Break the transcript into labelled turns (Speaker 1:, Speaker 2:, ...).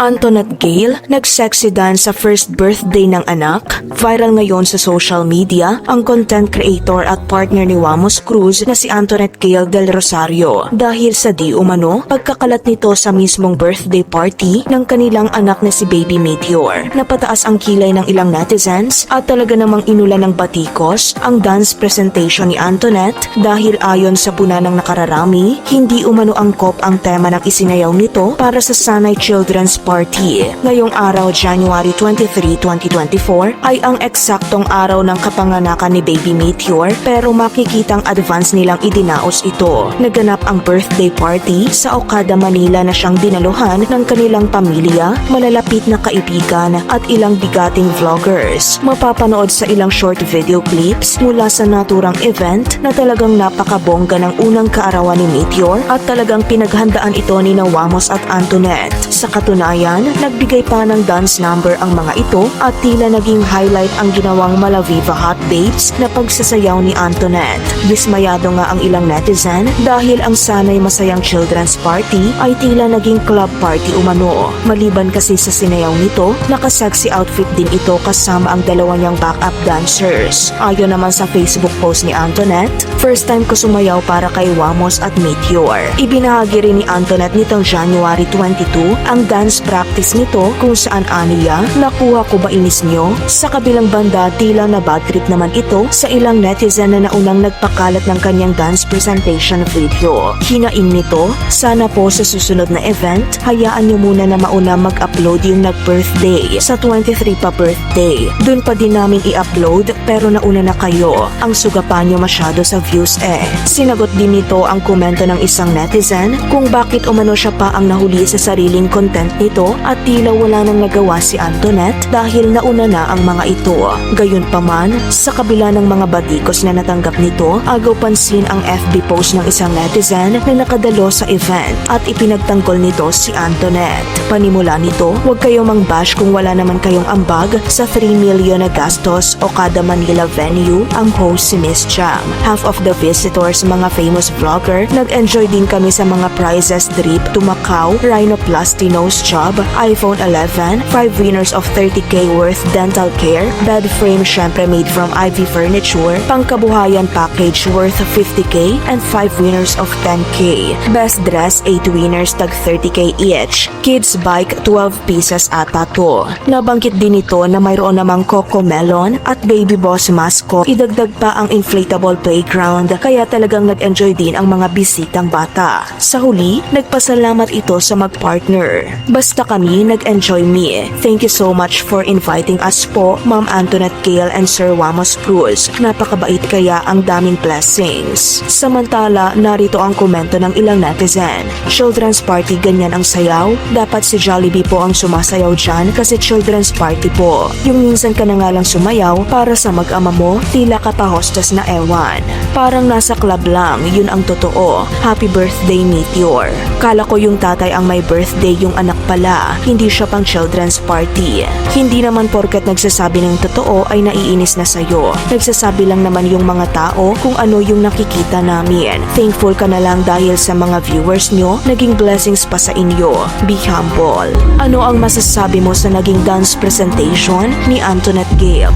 Speaker 1: Antoinette Gale, nag-sexy dance sa first birthday ng anak. Viral ngayon sa social media ang content creator at partner ni Wamos Cruz na si Antoinette Gale del Rosario dahil sa di umano pagkakalat nito sa mismong birthday party ng kanilang anak na si Baby Meteor. Napataas ang kilay ng ilang netizens at talaga namang inulan ng batikos ang dance presentation ni Antoinette dahil ayon sa puna ng nakararami, hindi umano angkop ang tema ng isinayaw nito para sa Sanay Children's Party. Ngayong araw, January 23, 2024, ay ang eksaktong araw ng kapanganakan ni Baby Meteor pero makikitang advance nilang idinaos ito. Naganap ang birthday party sa Okada, Manila na siyang dinaluhan ng kanilang pamilya, malalapit na kaibigan at ilang bigating vloggers. Mapapanood sa ilang short video clips mula sa naturang event na talagang napakabongga ng unang kaarawan ni Meteor at talagang pinaghandaan ito ni Nawamos at Antoinette. Sa katunayan, nagbigay pa ng dance number ang mga ito at tila naging highlight ang ginawang Malaviva Hot Babes na pagsasayaw ni Antoinette. Dismayado nga ang ilang netizen dahil ang sanay masayang children's party ay tila naging club party umano. Maliban kasi sa sinayaw nito, nakasexy outfit din ito kasama ang dalawa niyang backup dancers. Ayon naman sa Facebook post ni Antoinette, first time ko sumayaw para kay Wamos at Meteor. Ibinahagi rin ni Antoinette nitong January 22 ang dance practice nito kung saan aniya, nakuha ko ba inis nyo? Sa kabilang banda, tila na bad trip naman ito sa ilang netizen na naunang nagpakalat ng kanyang dance presentation video. Hinaing nito, sana po sa susunod na event, hayaan nyo muna na mauna mag-upload yung nag-birthday sa 23 pa birthday. Doon pa din namin i-upload pero nauna na kayo. Ang suga pa nyo masyado sa views eh. Sinagot din nito ang komento ng isang netizen kung bakit umano siya pa ang nahuli sa sariling content nito at tila wala nang nagawa si Antoinette dahil nauna na ang mga ito. Gayunpaman, sa kabila ng mga batikos na natanggap nito, agaw pansin ang FB post ng isang netizen na nakadalo sa event at ipinagtanggol nito si Antoinette. Panimula nito, huwag kayong mang-bash kung wala naman kayong ambag sa 3 million na gastos o kada Manila venue ang host si Miss Chang. Half of the visitors mga famous vlogger, nag-enjoy din kami sa mga prizes trip to Macau, Rhinoplasty nose job, iPhone 11, 5 winners of 30k worth dental care, bed frame syempre made from Ivy Furniture, pangkabuhayan package worth 50k, and 5 winners of 10k. Best dress, 8 winners tag 30k each. Kids bike, 12 pieces ata to. Nabanggit din ito na mayroon namang Coco Melon at Baby Boss Masco. Idagdag pa ang inflatable playground kaya talagang nag-enjoy din ang mga bisitang bata. Sa huli, nagpasalamat ito sa mag-partner. Basta kami nag-enjoy me. Thank you so much for inviting us po, Ma'am Antoinette Gale and Sir Wamos Cruz. Napakabait kaya ang daming blessings. Samantala, narito ang komento ng ilang netizen. Children's party ganyan ang sayaw? Dapat si Jollibee po ang sumasayaw dyan kasi children's party po. Yung minsan ka na nga lang sumayaw para sa mag-ama mo, tila ka pa hostess na ewan. Parang nasa club lang, yun ang totoo. Happy birthday, Meteor. Kala ko yung tatay ang may birthday yung anak pala, hindi siya pang children's party. Hindi naman porket nagsasabi ng totoo ay naiinis na sa'yo. Nagsasabi lang naman yung mga tao kung ano yung nakikita namin. Thankful ka na lang dahil sa mga viewers nyo, naging blessings pa sa inyo. Be humble. Ano ang masasabi mo sa naging dance presentation ni Antoinette Gale?